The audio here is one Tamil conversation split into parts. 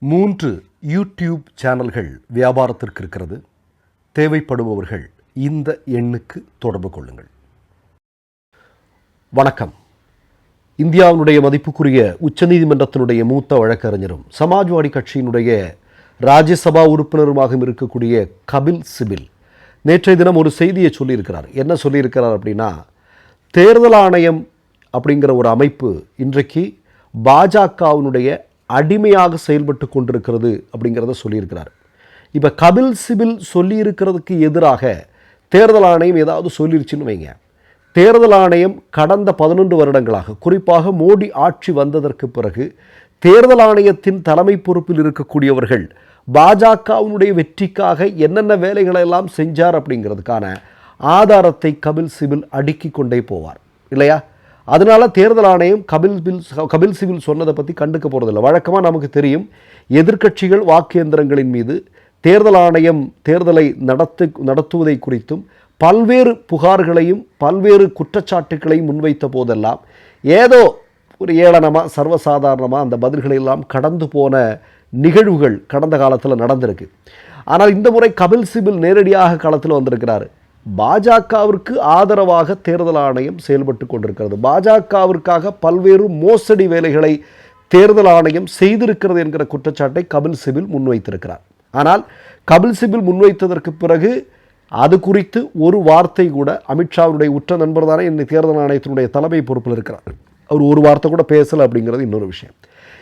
மூன்று யூடியூப் சேனல்கள் வியாபாரத்திற்கு இருக்கிறது. தேவைப்படுபவர்கள் இந்த எண்ணுக்கு தொடர்பு கொள்ளுங்கள். வணக்கம். இந்தியாவினுடைய மதிப்புக்குரிய உச்சநீதிமன்றத்தினுடைய மூத்த வழக்கறிஞரும் சமாஜ்வாடி கட்சியினுடைய ராஜ்யசபா உறுப்பினருமாகவும் இருக்கக்கூடிய கபில் சிபில் நேற்றைய தினம் ஒரு செய்தியை சொல்லியிருக்கிறார். என்ன சொல்லியிருக்கிறார் அப்படின்னா தேர்தல் ஆணையம் அப்படிங்கிற ஒரு அமைப்பு இன்றைக்கு பாஜகவினுடைய அடிமையாக செயல்பட்டு கொண்டிருக்கிறது அப்படிங்கிறத சொல்லியிருக்கிறார். இப்போ கபில் சிபில் சொல்லியிருக்கிறதுக்கு எதிராக தேர்தல் ஆணையம் ஏதாவது சொல்லிருச்சுன்னு வைங்க. தேர்தல் ஆணையம் கடந்த பதினொன்று வருடங்களாக குறிப்பாக மோடி ஆட்சி வந்ததற்கு பிறகு தேர்தல் ஆணையத்தின் தலைமை பொறுப்பில் இருக்கக்கூடியவர்கள் பாஜகவினுடைய வெற்றிக்காக என்னென்ன வேலைகளை எல்லாம் செஞ்சார் அப்படிங்கிறதுக்கான ஆதாரத்தை கபில் சிபில் அடுக்கி கொண்டே போவார். இல்லையா? அதனால தேர்தல் ஆணையம் கபில் பில் கபில் சிபில் சொன்னதை பற்றி கண்டுக்க போகிறதில்ல வழக்கமாக நமக்கு தெரியும் எதிர்க்கட்சிகள் வாக்கு எந்திரங்களின் மீது தேர்தல் ஆணையம் தேர்தலை நடத்து நடத்துவதை குறித்தும் பல்வேறு புகார்களையும் பல்வேறு குற்றச்சாட்டுக்களையும் முன்வைத்த போதெல்லாம் ஏதோ ஒரு ஏளனமாக சர்வசாதாரணமாக அந்த பதில்களை எல்லாம் கடந்து போன நிகழ்வுகள் கடந்த காலத்தில் நடந்திருக்கு. ஆனால் இந்த முறை கபில் சிபில் நேரடியாக காலத்தில் வந்திருக்கிறார். பாஜகவிற்கு ஆதரவாக தேர்தல் ஆணையம் செயல்பட்டு கொண்டிருக்கிறது. பாஜகவிற்காக பல்வேறு மோசடி வேலைகளை தேர்தல் ஆணையம் செய்திருக்கிறது என்கிற குற்றச்சாட்டை கபில் சிபில் முன்வைத்திருக்கிறார். ஆனால் கபில் சிபில் முன்வைத்ததற்கு பிறகு அது குறித்து ஒரு வார்த்தை கூட அமித்ஷாவுடைய உற்ற நண்பர் தானே இந்த தேர்தல் ஆணையத்தினுடைய தலைமை பொறுப்பில் இருக்கிறார். அவர் ஒரு வார்த்தை கூட பேசலை அப்படிங்கிறது இன்னொரு விஷயம்.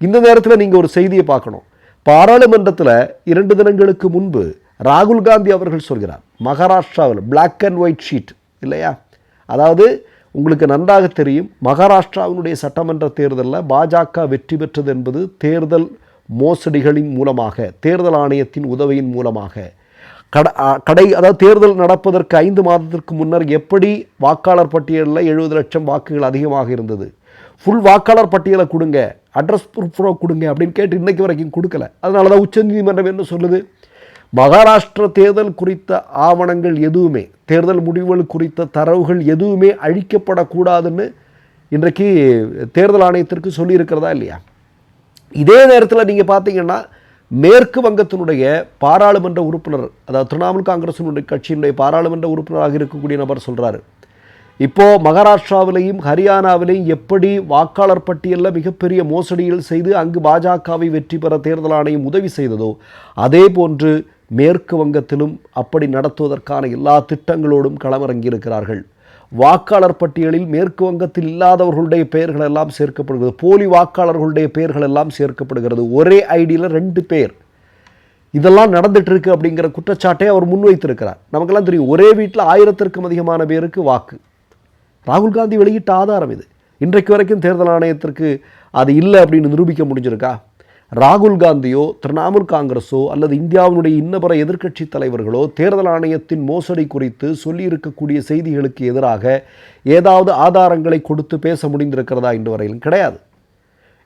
இந்த நேரத்தில் நீங்கள் ஒரு செய்தியை பார்க்கணும். பாராளுமன்றத்தில் இரண்டு தினங்களுக்கு முன்பு ராகுல் காந்தி அவர்கள் சொல்கிறார். மகாராஷ்டிராவில் பிளாக் அண்ட் ஒயிட் ஷீட் இல்லையா? அதாவது உங்களுக்கு நன்றாக தெரியும் மகாராஷ்டிராவினுடைய சட்டமன்ற தேர்தலில் பாஜக வெற்றி பெற்றது என்பது தேர்தல் மோசடிகளின் மூலமாக தேர்தல் ஆணையத்தின் உதவியின் மூலமாக. கட கடை அதாவது தேர்தல் நடப்பதற்கு ஐந்து மாதத்திற்கு முன்னர் எப்படி வாக்காளர் பட்டியலில் எழுபது லட்சம் வாக்குகள் அதிகமாக இருந்தது? ஃபுல் வாக்காளர் பட்டியலை கொடுங்க அட்ரஸ் ப்ரூஃப் கொடுங்க அப்படின்னு கேட்டு இன்றைக்கு வரைக்கும் கொடுக்கல. அதனால தான் உச்சநீதிமன்றம் என்ன சொல்லுது? மகாராஷ்டிர தேர்தல் குறித்த ஆவணங்கள் எதுவுமே தேர்தல் முடிவுகள் குறித்த தரவுகள் எதுவுமே அழிக்கப்படக்கூடாதுன்னு இன்றைக்கு தேர்தல் ஆணையத்திற்கு சொல்லியிருக்கிறதா இல்லையா? இதே நேரத்தில் நீங்கள் பார்த்தீங்கன்னா மேற்கு வங்கத்தினுடைய பாராளுமன்ற உறுப்பினர் அதாவது திரிணாமுல் காங்கிரசினுடைய கட்சியினுடைய பாராளுமன்ற உறுப்பினராக இருக்கக்கூடிய நபர் சொல்கிறாரு இப்போது மகாராஷ்டிராவிலையும் ஹரியானாவிலையும் எப்படி வாக்காளர் பட்டியலில் மிகப்பெரிய மோசடிகள் செய்து அங்கு பாஜகவை வெற்றி பெற தேர்தல் ஆணையம் உதவி செய்ததோ அதே போன்று மேற்கு வங்கத்திலும் அப்படி நடத்துவதற்கான எல்லா திட்டங்களோடும் களமிறங்கியிருக்கிறார்கள். வாக்காளர் பட்டியலில் மேற்கு வங்கத்தில் இல்லாதவர்களுடைய பெயர்கள் எல்லாம் சேர்க்கப்படுகிறது. போலி வாக்காளர்களுடைய பெயர்கள் எல்லாம் சேர்க்கப்படுகிறது. ஒரே ஐடியில் ரெண்டு பேர். இதெல்லாம் நடந்துட்டு இருக்கு அப்படிங்கிற குற்றச்சாட்டை அவர் முன்வைத்திருக்கிறார். நமக்கெல்லாம் தெரியும் ஒரே வீட்டில் ஆயிரத்திற்கும் அதிகமான பேருக்கு வாக்கு. ராகுல் காந்தி வெளியிட்ட ஆதாரம் இது. இன்றைக்கு வரைக்கும் தேர்தல் ஆணையத்திற்கு அது இல்லை அப்படின்னு நிரூபிக்க முடிஞ்சிருக்கா? ராகுல் காந்தியோ திரிணாமுல் காங்கிரஸோ அல்லது இந்தியாவினுடைய இன்னபிற எதிர்க்கட்சி தலைவர்களோ தேர்தல் ஆணையத்தின் மோசடி குறித்து சொல்லியிருக்கக்கூடிய செய்திகளுக்கு எதிராக ஏதாவது ஆதாரங்களை கொடுத்து பேச முடிந்திருக்கிறதா இன்று வரையிலும் கிடையாது.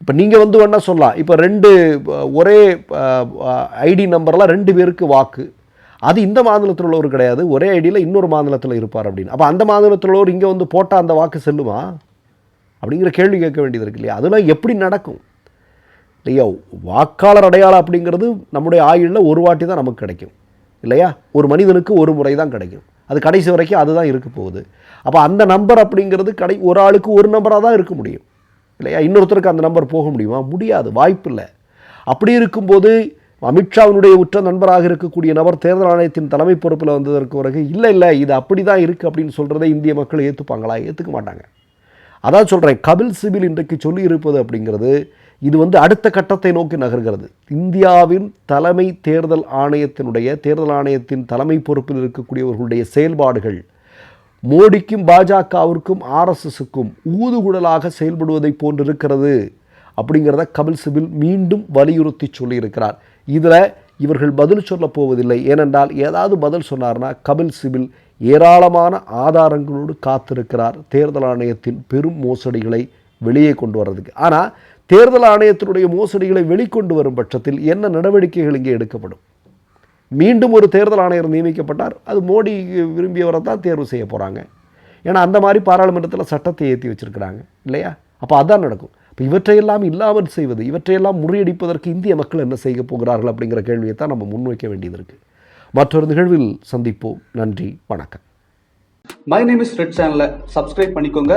இப்போ நீங்கள் வந்து வேணால் சொல்லலாம். இப்போ ரெண்டு ஒரே ஐடி நம்பரில் ரெண்டு பேருக்கு வாக்கு. அது இந்த மாநிலத்தில் உள்ளவர் கிடையாது. ஒரே ஐடியில் இன்னொரு மாநிலத்தில் இருப்பார் அப்படின்னு. அப்போ அந்த மாநிலத்தில் உள்ளவர் இங்கே வந்து போட்டால் அந்த வாக்கு செல்லுமா? அப்படிங்கிற கேள்வி கேட்க வேண்டியது இருக்கு இல்லையா? அதெல்லாம் எப்படி நடக்கும்? இல்லையா? வாக்காளர் அடையாளம் அப்படிங்கிறது நம்முடைய ஆயுளில் ஒரு வாட்டி தான் நமக்கு கிடைக்கும். இல்லையா? ஒரு மனிதனுக்கு ஒரு முறை தான் கிடைக்கும். அது கடைசி வரைக்கும் அதுதான் இருக்க போகுது. அப்போ அந்த நம்பர் அப்படிங்கிறது கடை ஒரு ஆளுக்கு ஒரு நம்பராக தான் இருக்க முடியும். இல்லையா? இன்னொருத்தருக்கு அந்த நம்பர் போக முடியுமா? முடியாது. வாய்ப்பு இல்லை. அப்படி இருக்கும்போது அமித்ஷாவினுடைய உற்ற நண்பராக இருக்கக்கூடிய நபர் தேர்தல் ஆணையத்தின் தலைமை பொறுப்பில் வந்ததற்கு பிறகு இல்லை இல்லை இது அப்படி தான் இருக்குது அப்படின்னு சொல்கிறத இந்திய மக்கள் ஏற்றுப்பாங்களா ஏற்றுக்க மாட்டாங்க. அதான் சொல்கிறேன் கபில் சிபில் இன்றைக்கு சொல்லி இருப்பது அப்படிங்கிறது இது வந்து அடுத்த கட்டத்தை நோக்கி நகர்கிறது. இந்தியாவின் தலைமை தேர்தல் ஆணையத்தினுடைய தேர்தல் ஆணையத்தின் தலைமை பொறுப்பில் இருக்கக்கூடியவர்களுடைய செயல்பாடுகள் மோடிக்கும் பாஜகவிற்கும் ஆர்எஸ்எஸுக்கும் ஊதுகுடலாக செயல்படுவதை போன்றிருக்கிறது அப்படிங்கிறத கபில் சிபில் மீண்டும் வலியுறுத்தி சொல்லியிருக்கிறார். இதில் இவர்கள் பதில் சொல்லப் போவதில்லை. ஏனென்றால் ஏதாவது பதில் சொன்னார்னா கபில் சிபில் ஏராளமான ஆதாரங்களோடு காத்திருக்கிறார். தேர்தல் ஆணையத்தின் பெரும் மோசடிகளை வெளியே கொண்டு வர்றதுக்கு. ஆனால் தேர்தல் ஆணையத்தினுடைய மோசடிகளை வெளிக்கொண்டு வரும் பட்சத்தில் என்ன நடவடிக்கைகள் இங்கே எடுக்கப்படும்? மீண்டும் ஒரு தேர்தல் ஆணையர் நியமிக்கப்பட்டார். அது மோடி விரும்பியவரை தான் தேர்வு செய்ய போகிறாங்க ஏன்னா அந்த மாதிரி பாராளுமன்றத்தில் சட்டத்தை ஏற்றி வச்சுருக்கிறாங்க. இல்லையா? அப்போ அதான் நடக்கும். இப்போ இவற்றையெல்லாம் இல்லாமல் செய்வது இவற்றையெல்லாம் முறியடிப்பதற்கு இந்திய மக்கள் என்ன செய்ய போகிறார்கள் அப்படிங்கிற கேள்வியை தான் நம்ம முன்வைக்க வேண்டியது இருக்குது மற்றொரு நிகழ்வில் சந்திப்போம். நன்றி வணக்கம். மை நேம் இஸ் ரெட் சேனலை சப்ஸ்கிரைப் பண்ணிக்கோங்க.